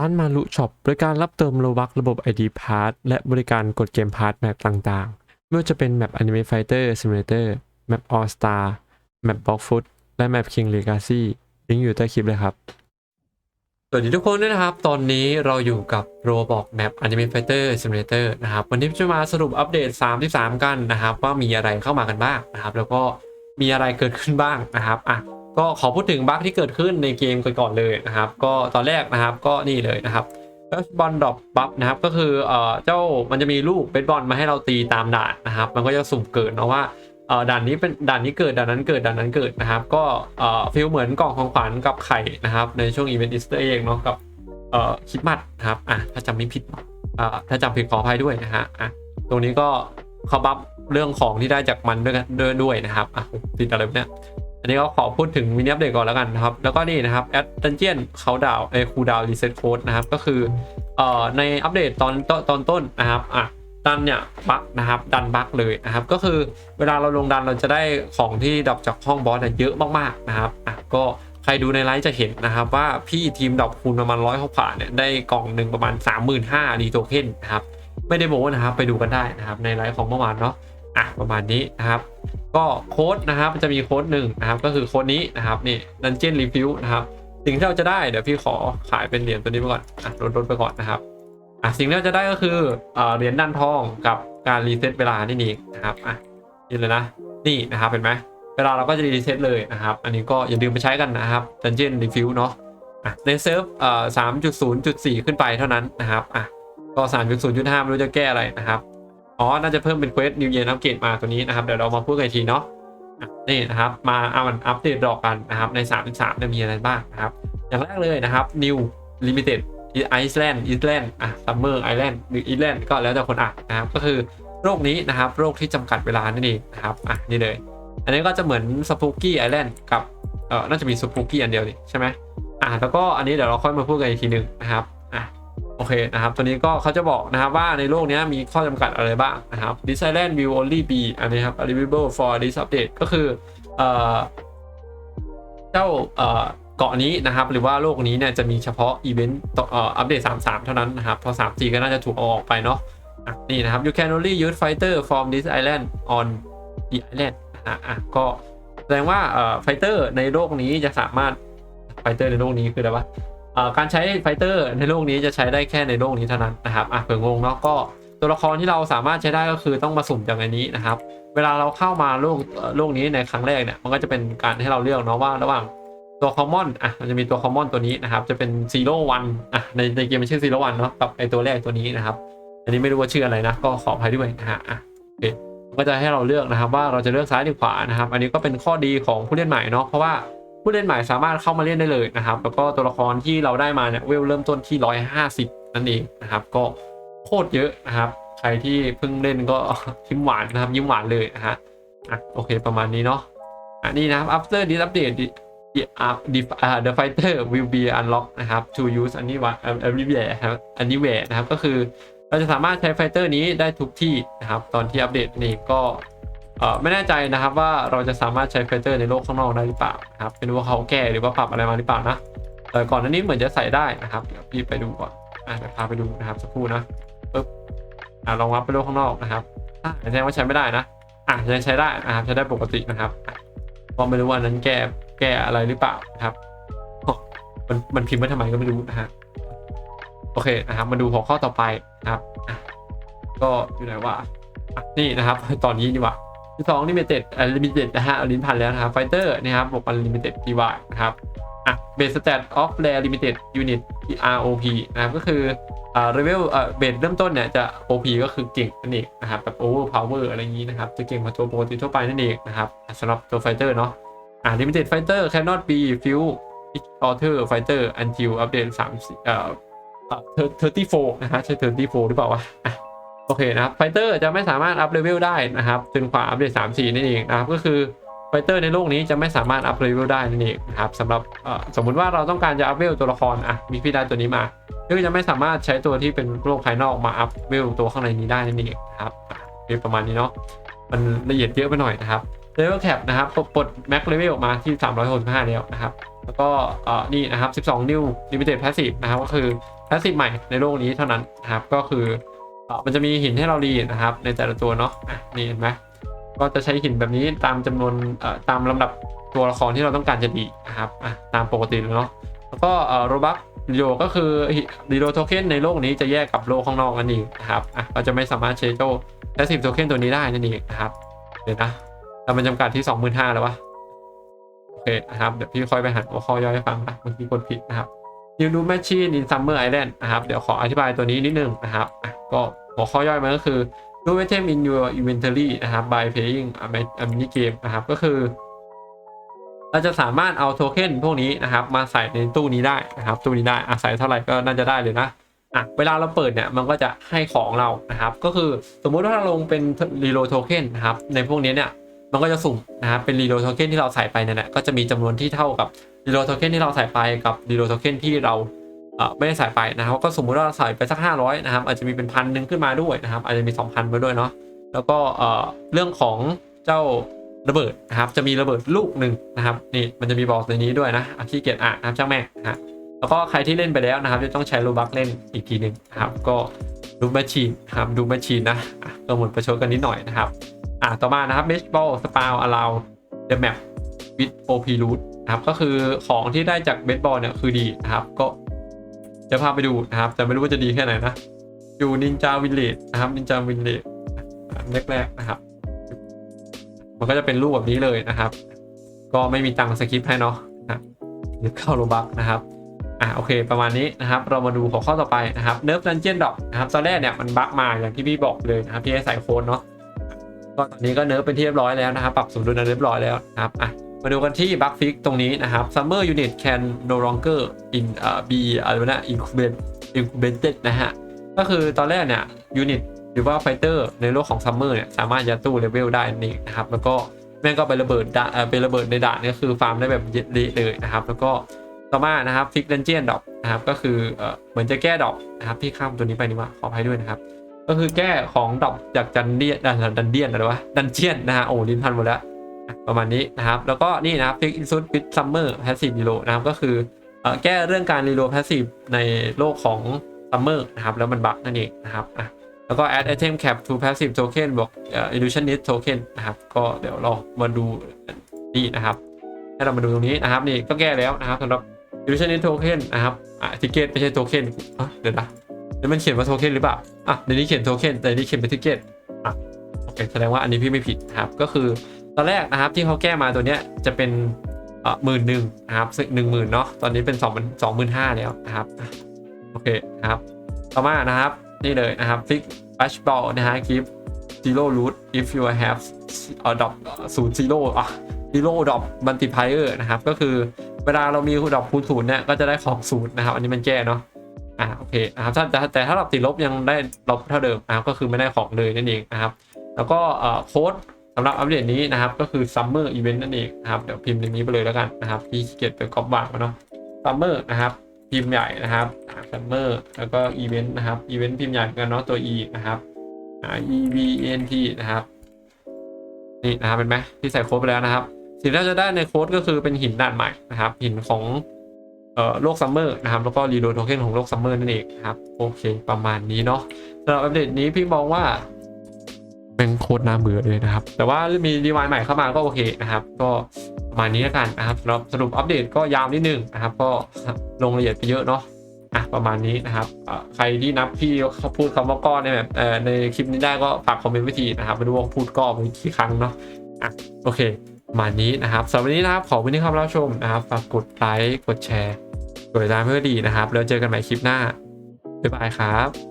ร้านมารุช็อปบริการรับเติมโลบักระบบ ID p a s s และบริการกดเกมพาร์ทแมปต่างๆ ไม่ว่าจะเป็นแมป Anime Fighter Simulator แมป All Star แมป Block Foot และแมป King Legacy ลิงก์อยู่ใต้คลิปเลยครับ สวัสดีทุกคนด้วยนะครับ ตอนนี้เราอยู่กับโรบอกแมป Anime Fighter Simulator นะครับ วันนี้จะมาสรุปอัปเดต 33 กันนะครับ ว่ามีอะไรเข้ามากันบ้างนะครับ แล้วก็มีอะไรเกิดขึ้นบ้างนะครับอะ ก็ขอพูดถึงบั๊กที่เกิดขึ้นในเกมกันก่อนเลยนะครับ ก็ตอนแรกนะครับก็นี่เลยนะครับเบสบอลดรอปบัฟนะครับก็คือเอ่อเจ้ามันจะมีลูกเบสบอลมาให้เราตีตามด่านนะครับ มันก็จะสุ่มเกิดเนาะว่าเอ่อด่านนี้เป็นด่านนี้เกิดด่านนั้นเกิดด่านนั้นเกิดนะครับ ก็เอ่อฟีลเหมือนกล่องของขวัญกับไข่นะครับ ในช่วงอีเวนต์อีสเตอร์เองเนาะกับเอ่อคิดมัดนะครับอะถ้าจำไม่ผิดอ่าถ้าจำผิดขออภัยด้วยนะฮะอะตรงนี้ก็เขาบัฟเรื่องของที่ได้จากมันด้วยกันด้วยด้วยนะครับอะติดอะไรเนี่ย อันนี้ก็ขอพูดถึงมินิอัปเดตก่อนแล้วกันนะครับ แล้วก็นี่นะครับแอดดันเจียนเขาดาวเอคูดาวรีเซ็ตโค้ดนะครับ ก็คือเอ่อในอัปเดตตอนตอนตอนต้นนะครับอะดันเนี่ยบั๊กนะครับดันบั๊กเลยนะครับ ก็คือเวลาเราลงดันเราจะได้ของที่ดับจากห้องบอสเนี่ยเยอะมากๆนะครับอะก็ใครดูในไลฟ์จะเห็นนะครับว่าพี่ทีมดับคูณประมาณร้อยหกผ่านเนี่ยได้กล่องหนึ่งประมาณ 35,000รีโทเค็นนะครับไม่ได้โม้นะครับไปดูกันได้นะครับในไลฟ์ของเมื่อวานเนาะ อะประมาณนี้นะครับ ก็โค้ดนะครับจะมีโค้ดหนึ่งนะครับ ก็คือโค้ดนี้นะครับนี่ดันเจียนรีฟิวนะครับ สิ่งที่เราจะได้เดี๋ยวพี่ขอขายเป็นเหรียญตัวนี้ไปก่อนอะลดลดไปก่อนนะครับอะสิ่งที่เราจะได้ก็คือเอ่อเหรียญด้านทองกับการรีเซ็ตเวลานี่เองนะครับอะนี่เลยนะนี่นะครับเห็นไหมเวลาเราก็จะรีเซ็ตเลยนะครับ อันนี้ก็อย่าลืมไปใช้กันนะครับดันเจียนรีฟิวเนาะอะในเซิร์ฟอ่อสามจุดศูนย์จุดสี่ขึ้นไปเท่านั้นนะครับอะก็สามจุดศูนย์จุดห้าไม่รู้จะแก้อะไรนะครับ อ๋อ น่าจะเพิ่มเป็นเควส New Year อัปเกรดมาตัวนี้นะครับ เดี๋ยวเรามาพูดกันอีกทีเนาะนี่นะครับ มาเอามันอัปเดตดอกกันนะครับ ใน 33เนี่ยมีอะไรบ้างนะครับ อย่างแรกเลยนะครับ New Limited Iceland Iceland อะ Summer Island หรือ Island ก็แล้วแต่คนอ่านนะครับ ก็คือโรคนี้นะครับ โรคที่จำกัดเวลานั่นเองนะครับ อะ นี่เลย อันนี้ก็จะเหมือน Spooky Island กับ เอ่อน่าจะมี Spooky อันเดียวนี่ใช่ไหมอะ แล้วก็อันนี้เดี๋ยวเราค่อยมาพูดกันอีกทีหนึ่งนะครับ โอเคนะครับ ตัวนี้ก็เขาจะบอกนะครับว่าในโลกนี้มีข้อจำกัดอะไรบ้างนะครับ This island will only be อันนี้ครับ available for this update ก็คือเอ่อเจ้าเอ่อเกาะนี้นะครับ หรือว่าโลกนี้เนี่ยจะมีเฉพาะอีเวนต์อัปเดต 33 เท่านั้นนะครับ พอ 3G ก็น่าจะถูกเอาออกไปเนาะะนี่นะครับ you can only use fighter from this island on the island นะอะก็แสดงว่าเอ่อไฟเตอร์ในโลกนี้จะสามารถไฟเตอร์ในโลกนี้คืออะไรวะ การใช้ไฟเตอร์ในโลกนี้จะใช้ได้แค่ในโลกนี้เท่านั้นนะครับอะเผื่องงเนาะก็ตัวละครที่เราสามารถใช้ได้ก็คือต้องมาสุ่มจากในนี้นะครับ เวลาเราเข้ามาโลกโลกนี้ในครั้งแรกเนี่ยมันก็จะเป็นการให้เราเลือกเนาะว่าระหว่างตัวคอมมอนอะมันจะมีตัวคอมมอนตัวนี้นะครับ จะเป็นซีโร่วันอะในในเกมมันชื่อซีโร่วันเนาะกับไอตัวแรกตัวนี้นะครับ อันนี้ไม่รู้ว่าชื่ออะไรนะ ก็ขออภัยด้วยนะฮะอะโอเคก็จะให้เราเลือกนะครับว่าเราจะเลือกซ้ายหรือขวานะครับ อันนี้ก็เป็นข้อดีของผู้เล่นใหม่เนาะเพราะว่า ผู้เล่นใหม่สามารถเข้ามาเล่นได้เลยนะครับ แล้วก็ตัวละครที่เราได้มาเนี่ยเวลเริ่มต้นที่ 150 นั่นเองนะครับ ก็โคตรเยอะนะครับ ใครที่เพิ่งเล่นก็ยิ้มหวานนะครับ ยิ้มหวานเลยนะฮะโอเคประมาณนี้เนาะอันนี้นะครับ after this update the uh, the uh, the fighter will be unlocked นะครับ to use อันนี้ว่า everywhere ครับ anywhere นะครับก็คือเราจะสามารถใช้ไฟเตอร์นี้ได้ทุกที่นะครับ ตอนที่อัปเดตนี่ก็ เออไม่แน่ใจนะครับว่าเราจะสามารถใช้ไฟเตอร์ในโลกข้างนอกได้หรือเปล่านะครับเป็นว่าเขาแก้หรือว่าปรับอะไรมาหรือเปล่านะแต่ก่อนหน้านี้เหมือนจะใส่ได้นะครับเดี๋ยวพี่ไปดูก่อนอะเดี๋ยวพาไปดูนะครับสักครู่นะปึ๊บอะลองวัดไปโลกข้างนอกนะครับอะแสดงว่าใช้ไม่ได้นะอะยังใช้ได้นะครับใช้ได้ปกตินะครับก็ไม่รู้ว่านั้นแก้แก้อะไรหรือเปล่านะครับมันมันพิมพ์ไว้ทำไมก็ไม่รู้นะฮะโอเคนะครับมาดูหัวข้อต่อไปนะครับก็อยู่ไหนวะอะนี่นะครับ ตอนนี้ดีกว่า ที่สองลิมิเต็ดอ่าลิมิเต็ดนะฮะลิ้นพันแล้วนะครับไฟเตอร์นะครับบอกว่าลิมิเต็ดดีวายนะครับอะเบสสแตทออฟแรลิมิเต็ดยูนิต ROP นะครับก็คืออ่าเลเวลอ่าเบสเริ่มต้นเนี่ยจะ OP ก็คือเก่งนั่นเองนะครับแบบ over power อร์อะไรอย่างนี้นะครับจะเก่งกว่าตัวปกติทั่วไปนั่นเองนะครับสำหรับตัวไฟเตอร์เนาะอ่า limited fighter cannot be few alter fighter until update 3เอ่อเอ่อ34นะฮะใช่34หรือเปล่าวะ โอเคนะครับไฟเตอร์จะไม่สามารถอัพเลเวลได้นะครับจนกว่าอัปเดต3 4นั่นเองนะครับก็คือไฟเตอร์ในโลกนี้จะไม่สามารถอัพเลเวลได้นั่นเองนะครับสำหรับสมมุติว่าเราต้องการจะอัพเวลตัวละครอะมีพี่ได้ตัวนี้มาก็จะไม่สามารถใช้ตัวที่เป็นโลกภายนอกมาอัพเวลตัวข้างในนี้ได้นั่นเองนะครับเป็นประมาณนี้เนาะมันละเอียดเยอะไปหน่อยนะครับเลเวลแคปนะครับปลดแม็กเลเวลออกมาที่ 365 แล้วนะครับ แล้วก็นี่นะครับ 12 นิ้ว limited passive นะครับก็คือพาสซีฟใหม่ในโลกนี้เท่านั้นนะครับก็คือ มันจะมีหินให้เรารีดนะครับ ในแต่ละตัวเนาะอะนี่เห็นไหมก็จะใช้หินแบบนี้ตามจำนวนตามลำดับตัวละครที่เราต้องการจะดีนะครับอะตามปกติเลยเนาะแล้วก็โรบักรีโดก็คือรีโดโทเค็นในโลกนี้จะแยกกับโลกข้างนอกนั่นเองนะครับอะเราจะไม่สามารถใช้เจ้าแพสซีฟโทเค็นตัวนี้ได้นั่นเองนะครับเดี๋ยวนะแต่มันจำกัดที่ 25,000แล้ววะโอเคนะครับเดี๋ยวพี่ค่อยไปหันหัวข้อย่อยให้ฟังนะเมื่อกี้กดผิดนะครับ New Do Machine in Summer Island นะครับ เดี๋ยวขออธิบายตัวนี้นิดนึงนะครับ ก็หัวข้อย่อยมันก็คือ Do item in your inventory นะครับ by playing a mini game นะครับ ก็คือ เราจะสามารถเอาโทเค็นพวกนี้นะครับ มาใส่ในตู้นี้ได้นะครับ ตู้นี้ได้อะใส่เท่าไหร่ก็น่าจะได้เลยนะอะเวลาเราเปิดเนี่ยมันก็จะให้ของเรานะครับ ก็คือสมมุติว่าเราลงเป็นรีโลโทเค็นนะครับ ในพวกนี้เนี่ยมันก็จะสุ่มนะครับเป็นรีโ o โทเค็นที่เราใส่ไปเนี่ยแหละก็จะมีจำนวนที่เท่ากับรีโ o โทเค็นที่เราใส่ไปกับรีโ o โทเค็นที่เราไม่ได้ใส่ไปนะครับก็สมมุติว่าเราใส่ไปสัก 500 นะครับ อาจจะมีเป็นพันหนึ่งขึ้นมาด้วยนะครับ อาจจะมี 2,000มาด้วยเนาะแล้วก็เรื่องของเจ้าระเบิดนะครับจะมีระเบิดลูกหนึ่งนะครับนี่มันจะมีบอกในนี้ด้วยนะขี้เกียจอ่านะครับช่างแม่นะฮะแล้วก็ใครที่เล่นไปแล้วนะครับจะต้องใช้โลบักเล่นอีกทีหนึ่งนะครับก็ดูแมชชีนครับดูแมชชีนนะก็หมือนประชดกันนิดหน่อยนะครับอะต่อมานะครับ Mesh Ball Spawn Allow the Map Root นะครับก็คือของที่ได้จากเบสบอลเนี่ยคือดีนะครับก็จะพาไปดูนะครับ แต่ไม่รู้ว่าจะดีแค่ไหนนะ อยู่ Ninja Village นะครับ Ninja Village แรกๆนะครับ มันก็จะเป็นรูปแบบนี้เลยนะครับ ก็ไม่มีตังค์สคริปต์ให้เนาะนะเดี๋ยวเข้าโรบักนะครับอะโอเค ประมาณนี้นะครับ เรามาดูหัวข้อต่อไปนะครับ Nerf Dungeon Drop นะครับตอนแรกเนี่ยมันบั๊กมาอย่างที่พี่บอกเลยนะครับที่ให้ใส่โค้ดเนาะก็ตอนนี้ก็เนิร์ฟเป็นที่เรียบร้อยแล้วนะครับ ปรับสมดุลเรียบร้อยแล้วนะครับอะ มาดูกันที่บั g ฟิกตรงนี้นะครับ Summer Unit can no longer in อ่า be อะไรวะนะ incubate incubated นะฮะ ก็คือตอนแรกเนี่ย Unit หรือว่า Fighter ในโลกของ Summer เนี่ยสามารถยัดตู้เลเวลได้นั่นะครับ แล้วก็แม่งก็ไประเบิดด่าเออไประเบิดในด่านเนี่ยคือฟาร์มได้แบบเละเลยนะครับ แล้วก็ต่อมานะครับฟิกดันเจียนดอกนะครับก็คือเหมือนจะแก้ดอกนะครับพี่ข้ามตัวนี้ไปนี่ว่าขออภัยด้วยนะครับก็คือแก้ของดอปจากดันเดียนดันเดียนอะไรวะดันเจียนนะฮะโอ้ลิ้นพันหมดแล้วอะ ประมาณนี้นะครับ แล้วก็นี่นะครับฟิกอินซูดฟิตซัมเมอร์แพสซีฟรีโลนะครับ ก็คืออแก้เรื่องการรีโลแพสซีฟในโลกของซัมเมอร์นะครับ แล้วมันบั๊กนั่นเองนะครับอะแล้วก็ add item cap to passive token บวก illusionist token นะครับ ก็เดี๋ยวเรามาดูนี่นะครับให้เรามาดูตรงนี้นะครับนี่ก็แก้แล้วนะครับสำหรับ illusionist token นะครับอะทิเกตไม่ใช่โทเค็นเดี๋ยวนะแล้วมันเขียนว่าโทเค็นหรือเปล่าอะในนี้เขียนโทเค็นแต่ในนี้เขียนเป็นทิเกตอะโอเคแสดงว่าอันนี้พี่ไม่ผิดนะครับก็คือ ตอนแรกนะครับที่เขาแก้มาตัวเนี้ยจะเป็นหมื่นหนึ่งนะครับหนึ่งหมื่นเนาะตอนนี้เป็นสองพันสองหมื่นห้าแล้วนะครับโอเคนะครับต่อมานะครับนี่เลยนะครับฟิกบัชบอลนะฮะคลิป zero root if you have a dot ศูนย์ zero อะ zero dot multiplier นะครับ ก็คือเวลาเรามีดอกคูณศูนย์เนี่ยก็จะได้ของศูนย์นะครับ อันนี้มันแก้เนาะอ่าโอเคนะครับถ้าแต่แต่ถ้าเราติดลบยังได้ลบเท่าเดิมนะครับก็คือไม่ได้ของเลยนั่นเองนะครับ แล้วก็เอ่อโค้ด สำหรับอัปเดตนี้นะครับก็คือ Summer Event นั่นเองนะครับเดี๋ยวพิมพ์ในนี้ไปเลยแล้วกันนะครับที่เกียจไปก๊อปวางมาเนาะ Summer นะครับพิมพ์ใหญ่นะครับ Summer แล้วก็ Event นะครับ Event พิมพ์ใหญ่เหมือนกันเนาะตัว E นะครับอ่า E V E N T นะครับนี่นะครับเป็นไหมที่ใส่โค้ดไปแล้วนะครับ สิ่งที่เราจะได้ในโค้ดก็คือเป็นหินด่านใหม่นะครับ หินของเอ่อโลกซัมเมอร์นะครับแล้วก็รีโหลดโทเค็นของโลกซัมเมอร์นั่นเองครับโอเค ประมาณนี้เนาะสำหรับอัปเดตนี้พี่มองว่า เป็นโคตรน่าเบื่อเลยนะครับ แต่ว่ามีดีวายใหม่เข้ามาก็โอเคนะครับ ก็ประมาณนี้แล้วกันนะครับสำหรับสรุปอัปเดตก็ยาวนิดนึงนะครับ ก็ลงละเอียดไปเยอะเนาะอะประมาณนี้นะครับอะใครที่นับพี่เขาพูดคำว่าก้อนในแบบเอ่อในคลิปนี้ได้ก็ฝากคอมเมนต์ไว้ทีนะครับไม่รู้ว่าพูดก้อนไปกี่ครั้งเนาะอะโอเคประมาณนี้นะครับสำหรับวันนี้นะครับขอบคุณที่เข้ามารับชมนะครับฝากกดไลค์กดแชร์กดติดตามเพื่อดีนะครับแล้วเจอกันใหม่คลิปหน้าบ๊ายบายครับ